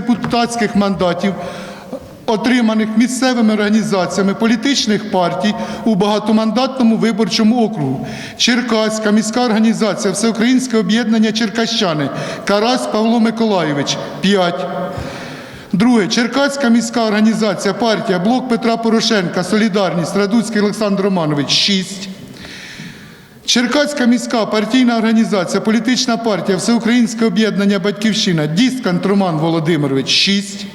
депутатських мандатів, отриманих місцевими організаціями політичних партій у багатомандатному виборчому округу. Черкаська міська організація Всеукраїнське об'єднання Черкащани Карась Павло Миколайович 5. Друге. Черкаська міська організація партія Блок Петра Порошенка Солідарність Радуцький Олександр Романович 6. Черкаська міська партійна організація, політична партія, Всеукраїнське об'єднання Батьківщина, Діскант Роман Володимирович 6.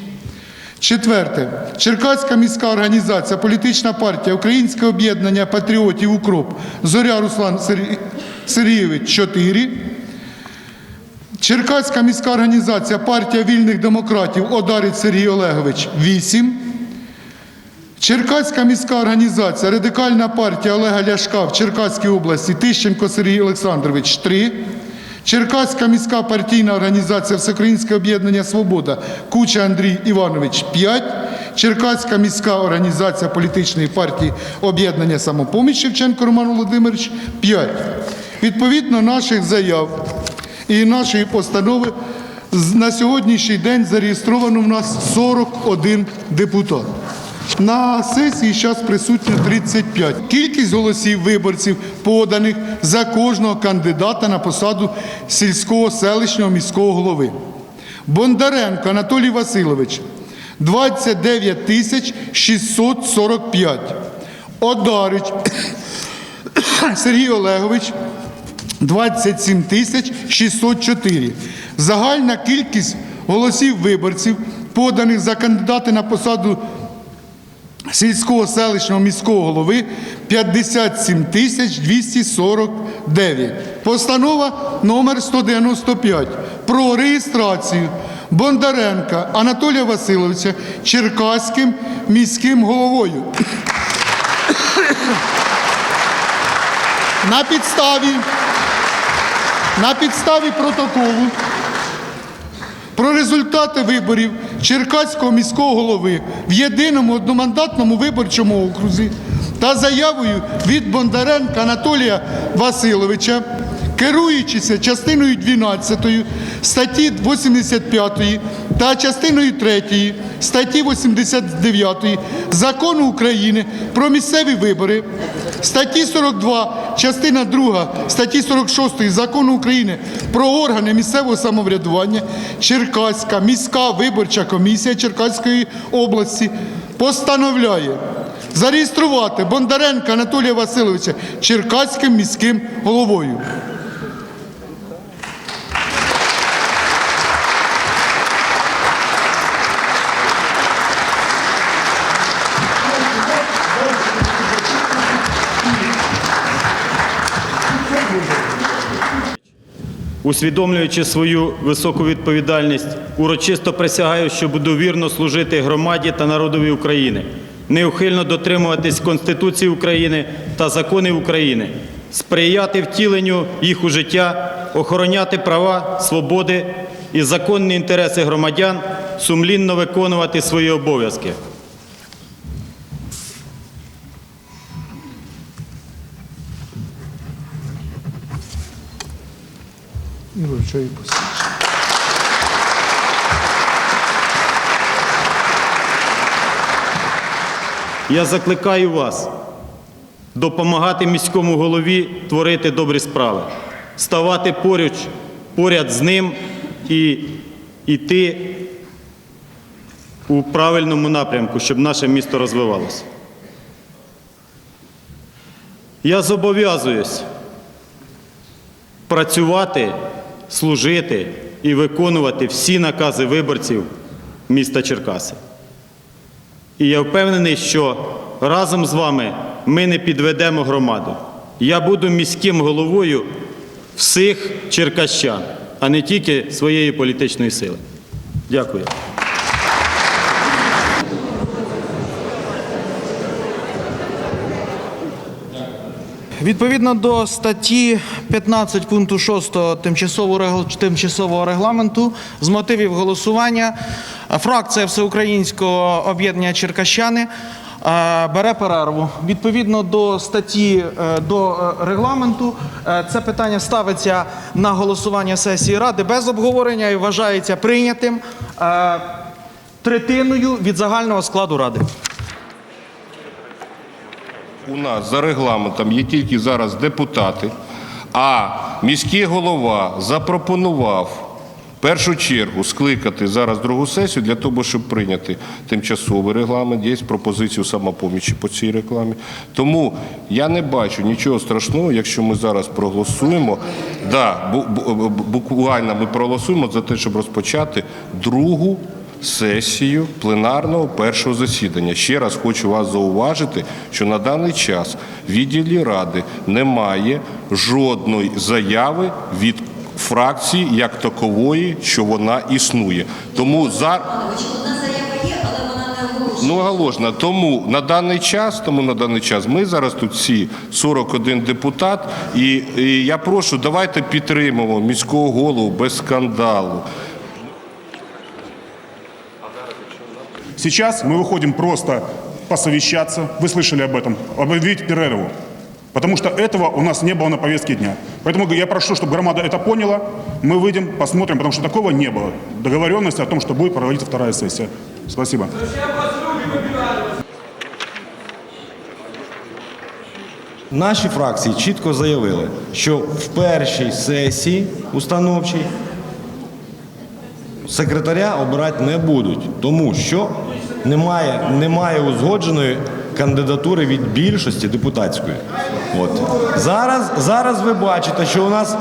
Четверте. Черкаська міська організація, політична партія, Українське об'єднання патріотів Укроп, Зоря Руслан Сергій- Сергійович 4. Черкаська міська організація партія вільних демократів Одарець Сергій Олегович 8. Черкаська міська організація Радикальна партія Олега Ляшка в Черкаській області Тищенко Сергій Олександрович 3. Черкаська міська партійна організація Всеукраїнське об'єднання Свобода Куча Андрій Іванович 5. Черкаська міська організація політичної партії Об'єднання Самопоміч Шевченко Роман Володимирович 5. Відповідно наших заяв і нашої постанови на сьогоднішній день зареєстровано в нас 41 депутат. На сесії зараз присутньо 35. Кількість голосів виборців поданих за кожного кандидата на посаду сільського селищного міського голови. Бондаренко Анатолій Васильович 29 тисяч 645. Одарич Сергій Олегович 27 тисяч 604. Загальна кількість голосів виборців, поданих за кандидати на посаду сільського селищного міського голови 57 тисяч 249. Постанова номер 195 про реєстрацію Бондаренка Анатолія Васильовича Черкаським міським головою. На підставі, на підставі протоколу про результати виборів Черкаського міського голови в єдиному одномандатному виборчому окрузі та заявою від Бондаренка Анатолія Васильовича, керуючися частиною 12 статті 85 та частиною 3 статті 89 Закону України про місцеві вибори, статті 42, частина 2 статті 46 Закону України про органи місцевого самоврядування, Черкаська міська виборча комісія Черкаської області постановляє зареєструвати Бондаренка Анатолія Васильовича Черкаським міським головою. Усвідомлюючи свою високу відповідальність, урочисто присягаю, що буду вірно служити громаді та народові України, неухильно дотримуватись Конституції України та законів України, сприяти втіленню їх у життя, охороняти права, свободи і законні інтереси громадян, сумлінно виконувати свої обов'язки. І вручаю посвідчення. Я закликаю вас допомагати міському голові творити добрі справи, ставати поруч, поряд з ним і йти у правильному напрямку, щоб наше місто розвивалося. Я зобов'язуюсь працювати, служити і виконувати всі накази виборців міста Черкаси. І я впевнений, що разом з вами ми не підведемо громаду. Я буду міським головою всіх черкащан, а не тільки своєї політичної сили. Дякую. Відповідно до статті 15 пункту 6 тимчасового регламенту з мотивів голосування е, фракція Всеукраїнського об'єднання Черкащани е, бере перерву. Відповідно до статті е, до регламенту, це питання ставиться на голосування сесії ради без обговорення і вважається прийнятим третиною від загального складу ради. У нас за регламентом є тільки зараз депутати, а міський голова запропонував першу чергу скликати зараз другу сесію для того, щоб прийняти тимчасовий регламент. Є пропозицію самопомічі по цій рекламі. Тому я не бачу нічого страшного, якщо ми зараз проголосуємо. Да, бу- бу- буквально ми проголосуємо за те, щоб розпочати другу сесію пленарного першого засідання. Ще раз хочу вас зауважити, що на даний час в відділі ради немає жодної заяви від фракції як такової, що вона існує. Тому за оголошена. Ну, оголошено. Тому на даний час, тому на даний час ми зараз тут всі 41 депутат, і, і я прошу, давайте підтримаємо міського голову без скандалу. Сейчас мы выходим просто посовещаться, вы слышали об этом, объявить перерыву. Потому что этого у нас не было на повестке дня. Поэтому я прошу, чтобы громада это поняла. Мы выйдем, посмотрим, потому что такого не было. Договоренности о том, что будет проводиться вторая сессия. Спасибо. Наші фракції чітко заявили, що в першій сесії установчій секретаря обирати не будуть, тому що немає, немає узгодженої кандидатури від більшості депутатської. От. Зараз, зараз ви бачите, що у нас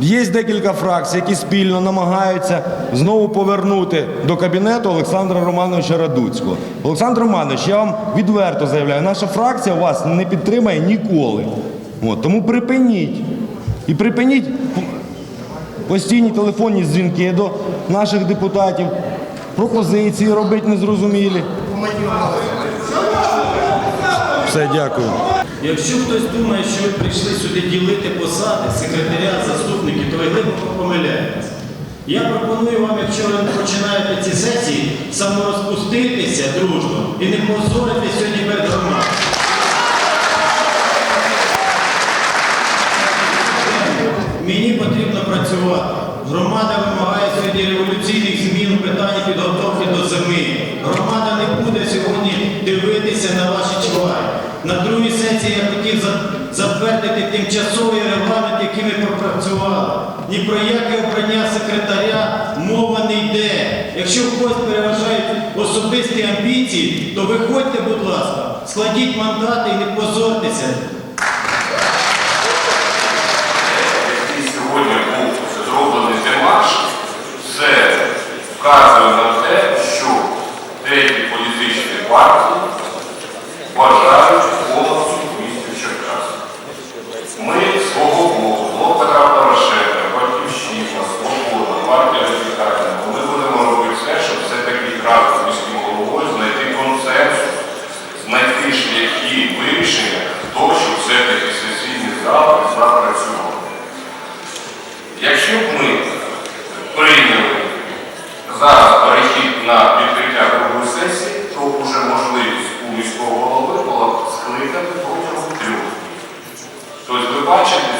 є декілька фракцій, які спільно намагаються знову повернути до кабінету Олександра Романовича Радуцького. Олександр Романович, я вам відверто заявляю, наша фракція вас не підтримає ніколи. От, тому припиніть. І припиніть постійні телефонні дзвінки до наших депутатів, пропозиції робити незрозумілі. Все, дякую. Якщо хтось думає, що ви прийшли сюди ділити посади, секретаря, заступників, то ви глибоко помиляєтесь. Я пропоную вам, якщо ви починаєте ці сесії, саморозпуститися дружно і не позоритись сьогодні перед громадою. Мені потрібно працювати. Громада вимагає сьогодні революційних змін у питанні підготовки до зими. Громада не буде сьогодні дивитися на ваші чвари. На другій сесії я хотів затвердити тимчасовий регламент, який ми пропрацювали. Ні про яке обрання секретаря мова не йде. Якщо в когось переважають особисті амбіції, то виходьте, будь ласка, складіть мандати і не позортеся. сьогодні був зроблений демарш, це вказує на те, що деякі політичні партії muitos watching